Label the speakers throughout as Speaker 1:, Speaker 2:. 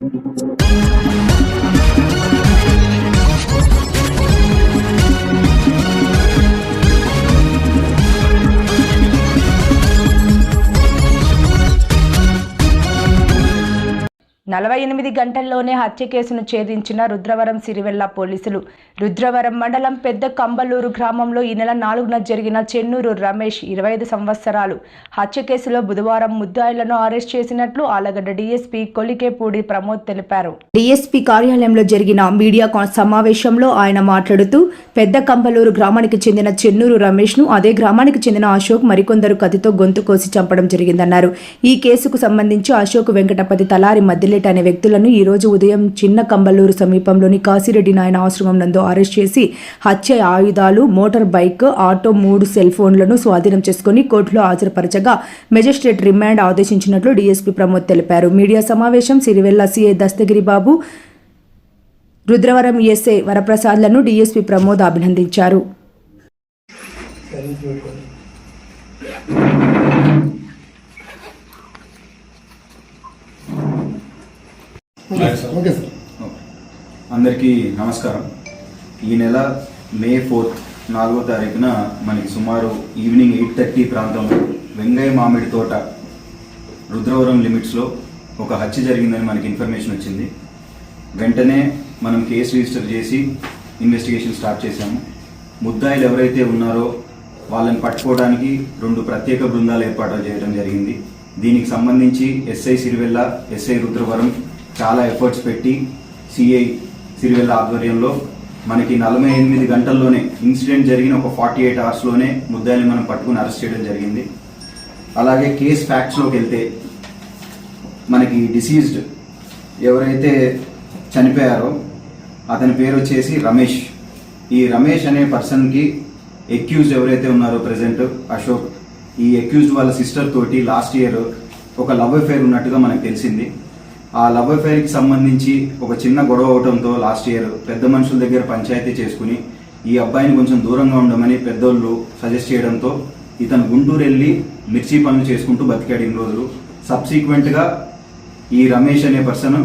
Speaker 1: Thank you. నలభై ఎనిమిది గంటల్లోనే హత్య కేసును ఛేదించిన రుద్రవరం సిరివెల్ల పోలీసులు. రుద్రవరం మండలం పెద్ద కంబలూరు గ్రామంలో ఈ నెల నాలుగున జరిగిన చెన్నూరు రమేష్ ఇరవై ఐదు సంవత్సరాలు. హత్య కేసులో బుధవారం ముద్దాయిలను అరెస్ట్ చేసినట్లు ఆలగడ్డ డీఎస్పీ కొలికేపూడి ప్రమోద్ తెలిపారు. డీఎస్పీ కార్యాలయంలో జరిగిన మీడియా కాన్- సమావేశంలో ఆయన మాట్లాడుతూ పెద్ద కంబలూరు గ్రామానికి చెందిన చెన్నూరు రమేష్ను అదే గ్రామానికి చెందిన అశోక్ మరికొందరు కథతో గొంతు కోసి చంపడం జరిగిందన్నారు. ఈ కేసుకు సంబంధించి అశోక్ వెంకటపతి తలారి మద్దిలేటి అనే వ్యక్తులను ఈరోజు ఉదయం చిన్న కంబలూరు సమీపంలోని కాశీరెడ్డి నాయన ఆశ్రమం నందు అరెస్ట్ చేసి హత్య ఆయుధాలు మోటార్ బైక్ ఆటో మూడు సెల్ ఫోన్లను స్వాధీనం చేసుకుని కోర్టులో హాజరుపరచగా మెజిస్ట్రేట్ రిమాండ్ ఆదేశించినట్లు డీఎస్పీ ప్రమోద్ తెలిపారు. మీడియా సమావేశం సిరివెల్ల సిఐ దస్తగిరి బాబు రుద్రవరం ఎస్ఐ వరప్రసాద్లను డీఎస్పీ ప్రమోద్ అభినందించారు.
Speaker 2: Okay sir.
Speaker 3: అందరికీ నమస్కారం. ఈ నెల మే ఫోర్త్ నాలుగో తారీఖున మనకి సుమారు ఈవినింగ్ ఎయిట్ థర్టీ ప్రాంతంలో వెంగయ్య మామిడి తోట రుద్రవరం లిమిట్స్లో ఒక హత్య జరిగిందని మనకి ఇన్ఫర్మేషన్ వచ్చింది. వెంటనే మనం కేసు రిజిస్టర్ చేసి ఇన్వెస్టిగేషన్ స్టార్ట్ చేశాము. ముద్దాయిలు ఎవరైతే ఉన్నారో వాళ్ళని పట్టుకోవడానికి రెండు ప్రత్యేక బృందాలు ఏర్పాటు చేయడం జరిగింది. దీనికి సంబంధించి ఎస్ఐ సిరివెల్ల ఎస్ఐ రుద్రవరం చాలా ఎఫర్ట్స్ పెట్టి సిఐ సిరివెల్ల ఆధ్వర్యంలో మనకి నలభై ఎనిమిది గంటల్లోనే ఇన్సిడెంట్ జరిగిన ఒక ఫార్టీ ఎయిట్ అవర్స్లోనే ముద్దాయిని మనం పట్టుకుని అరెస్ట్ చేయడం జరిగింది. అలాగే కేస్ ఫ్యాక్ట్స్లోకి వెళ్తే మనకి డిసీజ్డ్ ఎవరైతే చనిపోయారో అతని పేరు వచ్చేసి రమేష్. ఈ రమేష్ అనే పర్సన్కి ఎక్యూజ్డ్ ఎవరైతే ఉన్నారో ప్రెసెంట్ అశోక్. ఈ ఎక్యూజ్డ్ వాళ్ళ సిస్టర్ తోటి లాస్ట్ ఇయర్ ఒక లవ్ అఫేర్ ఉన్నట్టుగా మనకు తెలిసింది. ఆ లవ్ అఫైర్కి సంబంధించి ఒక చిన్న గొడవ అవడంతో లాస్ట్ ఇయర్ పెద్ద మనుషుల దగ్గర పంచాయతీ చేసుకుని ఈ అబ్బాయిని కొంచెం దూరంగా ఉండమని పెద్దోళ్ళు సజెస్ట్ చేయడంతో ఇతను గుంటూరు వెళ్ళి మిర్చి పనులు చేసుకుంటూ బతికాడు ఇన్ని రోజులు. సబ్సీక్వెంట్గా ఈ రమేష్ అనే పర్సన్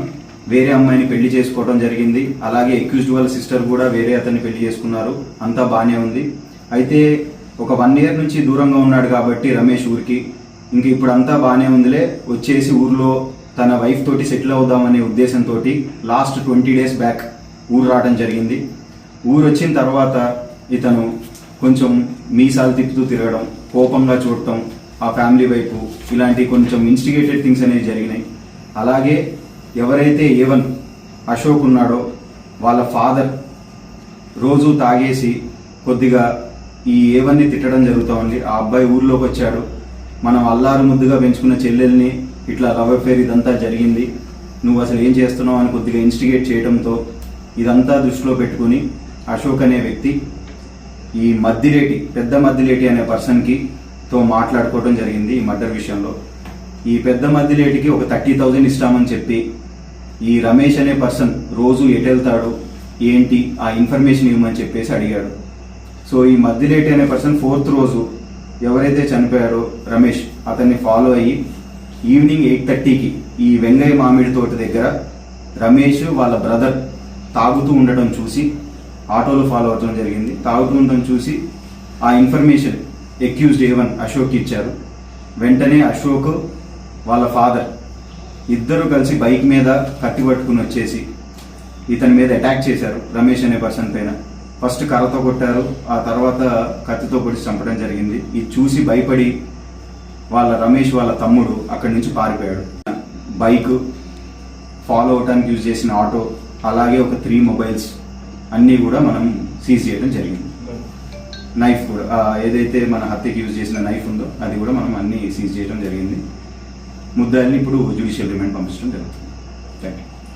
Speaker 3: వేరే అమ్మాయిని పెళ్ళి చేసుకోవడం జరిగింది. అలాగే ఎక్యూజ్డ్ వాళ్ళ సిస్టర్ కూడా వేరే అతన్ని పెళ్ళి చేసుకున్నారు. అంతా బాగానే ఉంది. అయితే ఒక వన్ ఇయర్ నుంచి దూరంగా ఉన్నాడు కాబట్టి రమేష్ ఊరికి. ఇంక ఇప్పుడు అంతా బాగానే ఉందిలే. వచ్చేసి ఊర్లో తన వైఫ్ తోటి సెటిల్ అవుదామనే ఉద్దేశంతో లాస్ట్ ట్వంటీ డేస్ బ్యాక్ ఊరు రావడం జరిగింది. ఊరు వచ్చిన తర్వాత ఇతను కొంచెం మీసాలు తిప్పుతూ తిరగడం కోపంగా చూడటం ఆ ఫ్యామిలీ వైపు ఇలాంటి కొంచెం ఇన్స్టిగేటెడ్ థింగ్స్ అనేవి జరిగినాయి. అలాగే ఎవరైతే ఏవన్ అశోక్ ఉన్నాడో వాళ్ళ ఫాదర్ రోజు తాగేసి కొద్దిగా ఈ ఏవన్ని తిట్టడం జరుగుతూ ఉంది ఆ అబ్బాయి ఊర్లోకి వచ్చాడు. మనం అల్లారు ముద్దుగా పెంచుకున్న చెల్లెల్ని ఇట్లా లవ్ అఫేర్ ఇదంతా జరిగింది. నువ్వు అసలు ఏం చేస్తున్నావు అని కొద్దిగా ఇన్స్టిగేట్ చేయడంతో ఇదంతా దృష్టిలో పెట్టుకుని అశోక్ అనే వ్యక్తి ఈ మద్దిలేటి పెద్ద మద్దిలేటి అనే పర్సన్కి తో మాట్లాడుకోవడం జరిగింది ఈ మర్డర్ విషయంలో. ఈ పెద్ద మద్దిలేటికి ఒక థర్టీ థౌజండ్ ఇస్తామని చెప్పి ఈ రమేష్ అనే పర్సన్ రోజు ఎటు వెళ్తాడు ఏంటి ఆ ఇన్ఫర్మేషన్ ఇవ్వమని చెప్పేసి అడిగాడు. సో ఈ మద్దిలేటి అనే పర్సన్ ఫోర్త్ రోజు ఎవరైతే చనిపోయారో రమేష్ అతన్ని ఫాలో అయ్యి ఈవినింగ్ ఎయిట్ థర్టీకి ఈ వెంగయ్య మామిడి తోట దగ్గర రమేష్ వాళ్ళ బ్రదర్ తాగుతూ ఉండటం చూసి ఆటోలో ఫాలో అవడం జరిగింది. తాగుతూ ఉండటం చూసి ఆ ఇన్ఫర్మేషన్ ఎక్యూజ్డ్ ఏవన్ అశోక్ ఇచ్చారు. వెంటనే అశోక్ వాళ్ళ ఫాదర్ ఇద్దరు కలిసి బైక్ మీద కట్టి పట్టుకుని వచ్చేసి ఇతని మీద అటాక్ చేశారు రమేష్ అనే పర్సన్ పైన. ఫస్ట్ కర్రతో కొట్టారు ఆ తర్వాత కత్తితో పొడిచి చంపడం జరిగింది. ఇది చూసి భయపడి వాళ్ళ రమేష్ వాళ్ళ తమ్ముడు అక్కడి నుంచి పారిపోయాడు. బైక్ ఫాలో అవటానికి యూజ్ చేసిన ఆటో అలాగే ఒక త్రీ మొబైల్స్ అన్నీ కూడా మనం సీజ్ చేయడం జరిగింది. నైఫ్ కూడా ఏదైతే మన హత్యకి యూజ్ చేసిన నైఫ్ ఉందో అది కూడా మనం అన్ని సీజ్ చేయడం జరిగింది. ముద్దాల్ని ఇప్పుడు జ్యుడిషియల్ రిమాండ్ పంపించడం జరుగుతుంది. Thank you